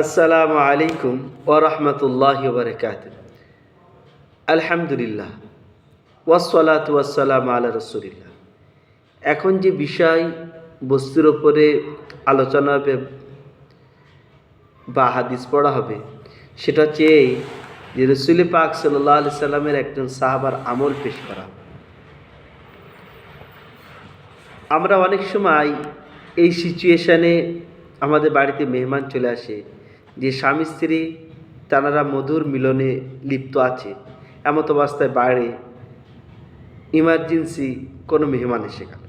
আসসালামু আলাইকুম ওরহমতুল্লাহ বারকাত আলহামদুলিল্লাহ ওয়াসলাত ওয়াসালাম আলা রসুলিল্লাহ এখন যে বিষয় বস্তুর ওপরে আলোচনা হবে বা হাদিস পড়া হবে, সেটা চেয়ে যে রসুল পাক সাল্লাহ আলি সাল্লামের একজন সাহাবার আমল পেশ করা। আমরা অনেক সময় এই সিচুয়েশানে আমাদের বাড়িতে মেহমান চলে আসে। যে স্বামী স্ত্রী তারা মধুর মিলনে লিপ্ত আছে, এমত অবস্থায় বাইরে ইমার্জেন্সি কোনো মেহমান এসে গেল।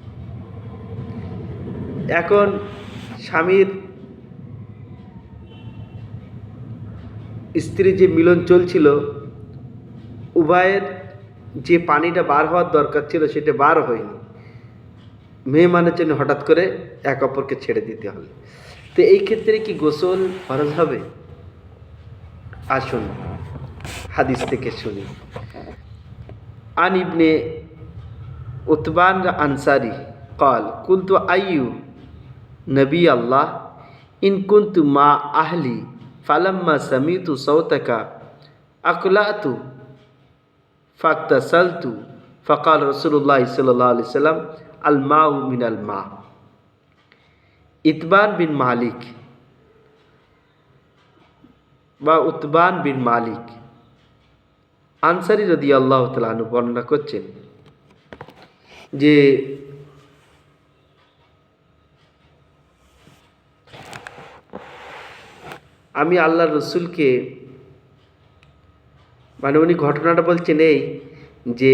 এখন স্বামীর স্ত্রী যে মিলন চলছিল, উভয়ের যে পানিটা বার হওয়ার দরকার ছিল সেটা বার হয়নি। মেহমানের জন্য হঠাৎ করে এক অপরকে ছেড়ে দিতে হবে তো এই ক্ষেত্রে কি গোসল ফরজ হবে আসুন হাদিস থেকে শুনি আন ইবনে উতবান আনসারি قال كنت أيو نبي الله إن كنت مع أهلي فلما سمعت صوتك أقلعت فاغتسلت فقال رسول الله صلى الله عليه وسلم الماء من الماء ইতবান বিন মালিক। বা উতবান বিন মালিক। আনসারি রদি আল্লাহ তালু বর্ণনা করছেন যে, আমি আল্লাহ রসুলকে মানে উনি ঘটনাটা বলছেন এই যে,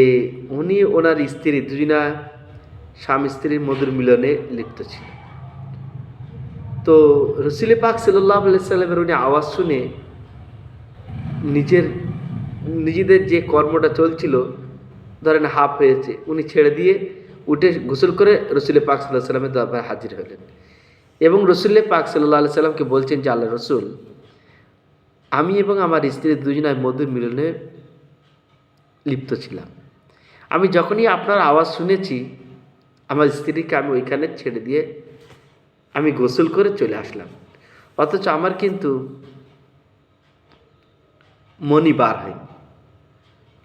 উনি ওনার স্ত্রী দুজনা স্বামী স্ত্রীর মধুর মিলনে লিপ্ত ছিল তো রসুল পাক সাল্লাহ সাল্লামের উনি আওয়াজ শুনে নিজের, নিজেদের যে কর্মটা চলছিল, ধরেন হাফ হয়েছে, উনি ছেড়ে দিয়ে উঠে গোসল করে রসুল পাক সাল্লাহ সাল্লামের দরবারে হাজির হলেন। এবং রসুল্লে পাক সাল্লাহ সাল্লামকে বলছেন যে আল্লাহ রসুল, আমি এবং আমার স্ত্রী দুজনায় মধুর মিলনে লিপ্ত ছিলাম। আমি যখনই আপনার আওয়াজ শুনেছি, আমার স্ত্রীকে আমি ওইখানে ছেড়ে দিয়ে আমি গোসল করে চলে আসলাম। অথচ আমার কিন্তু মনি বার হয়নি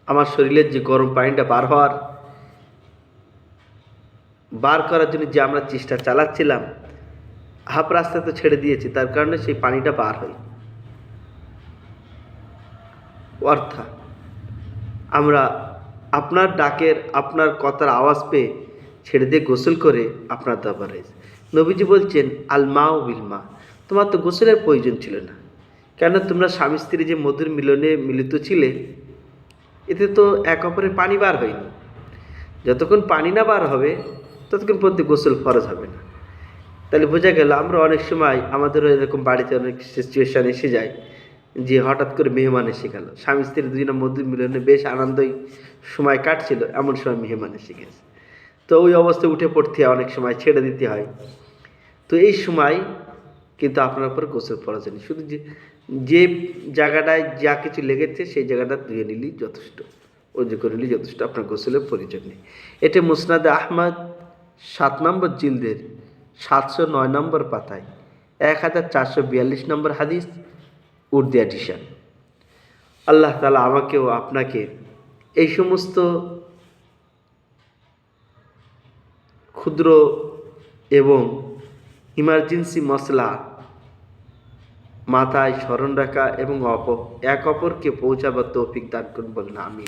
আমার শরীরের যে গরম পানিটা বার হওয়ার, বার করার জন্য যে আমরা চেষ্টা চালাচ্ছিলাম, হাফ রাস্তা তো ছেড়ে দিয়েছি, তার কারণে সেই পানিটা বার হয়। অর্থাৎ আমরা আপনার ডাকের, আপনার কথার আওয়াজ পেয়ে ছেড়ে দিয়ে গোসল করে আপনার দরবারে নবীজি বলছেন আল মা ও বিল মা তোমার তো গোসলের প্রয়োজন ছিল না। কেন তোমরা স্বামী স্ত্রী যে মধুর মিলনে মিলিত ছিলে, এতে তো এক অপরের পানি বার হয়নি। যতক্ষণ পানি না বার হবে, ততক্ষণ পর্যন্ত গোসল ফরজ হবে না। তাহলে বোঝা গেল আমরা অনেক সময় আমাদেরও এরকম বাড়িতে অনেক সিচুয়েশান এসে যায় যে হঠাৎ করে মেহমান এসে গেল। স্বামী স্ত্রী দুজনের মধুর মিলনে বেশ আনন্দই সময় কাটছিল, এমন সময় মেহমান এসে গেছে। তো ওই অবস্থায় উঠে পড়তে অনেক সময় ছেড়ে দিতে হয়। তো এই সময় কিন্তু আপনার উপর গোসল প্রয়োজন শুধু যে যে জায়গাটায় যা কিছু লেগেছে সেই জায়গাটা ধুয়ে নিলেই যথেষ্ট। অজু করে নিলেই যথেষ্ট, আপনার গোসলের প্রয়োজন নেই। এটা মুসনাদে আহমদ সাত নম্বর জিলদের সাতশো নয় নম্বর পাতায়, এক হাজার চারশো বিয়াল্লিশ নম্বর হাদিস, উর্দি এডিশন আল্লাহ তালা আমাকেও আপনাকে এই সমস্ত ক্ষুদ্র এবং ইমার্জেন্সি মশলা। মাথায় স্মরণ রাখা এবং অপ, এক অপরকে পৌঁছাবার তৌফিক দান করুন বলেন আমি